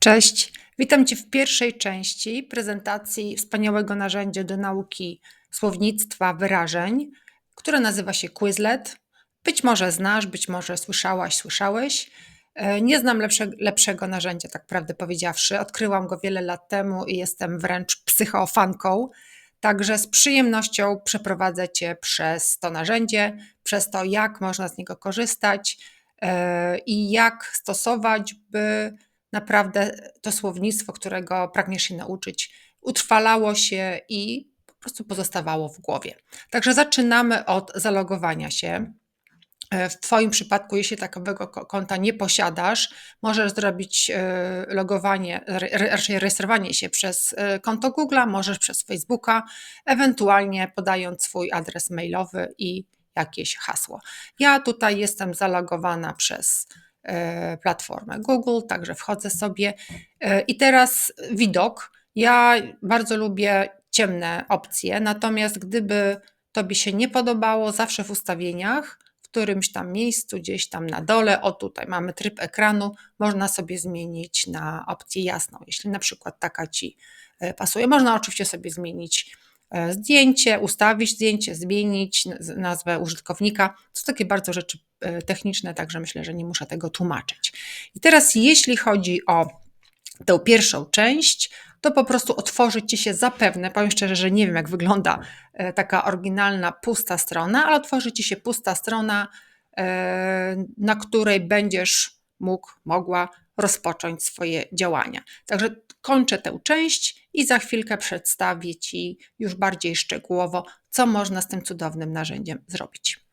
Cześć, witam Cię w pierwszej części prezentacji wspaniałego narzędzia do nauki słownictwa wyrażeń, które nazywa się Quizlet. Być może znasz, być może słyszałaś, słyszałeś. E, Nie znam lepsze, lepszego narzędzia, tak prawdę powiedziawszy. Odkryłam go wiele lat temu i jestem wręcz psychofanką. Także z przyjemnością przeprowadzę Cię przez to narzędzie, przez to, jak można z niego korzystać e, i jak stosować, by naprawdę to słownictwo, którego pragniesz się nauczyć, utrwalało się i po prostu pozostawało w głowie. Także zaczynamy od zalogowania się. E, W Twoim przypadku, jeśli takowego ko- konta nie posiadasz, możesz zrobić e, logowanie, raczej rejestrowanie się przez e, konto Google, możesz przez Facebooka, ewentualnie podając swój adres mailowy i jakieś hasło. Ja tutaj jestem zalogowana przez platformę Google, także wchodzę sobie. E, I teraz widok. Ja bardzo lubię ciemne opcje, natomiast gdyby Tobie się nie podobało, zawsze w ustawieniach, w którymś tam miejscu, gdzieś tam na dole, o tutaj mamy tryb ekranu, można sobie zmienić na opcję jasną, jeśli na przykład taka Ci e, pasuje. Można oczywiście sobie zmienić e, zdjęcie, ustawić zdjęcie, zmienić nazwę użytkownika. To są takie bardzo rzeczy e, techniczne, także myślę, że nie muszę tego tłumaczyć. I teraz, jeśli chodzi o tę pierwszą część, to po prostu otworzy Ci się zapewne, powiem szczerze, że nie wiem jak wygląda e, taka oryginalna pusta strona, ale otworzy Ci się pusta strona, e, na której będziesz mógł, mogła rozpocząć swoje działania. Także kończę tę część i za chwilkę przedstawię Ci już bardziej szczegółowo, co można z tym cudownym narzędziem zrobić.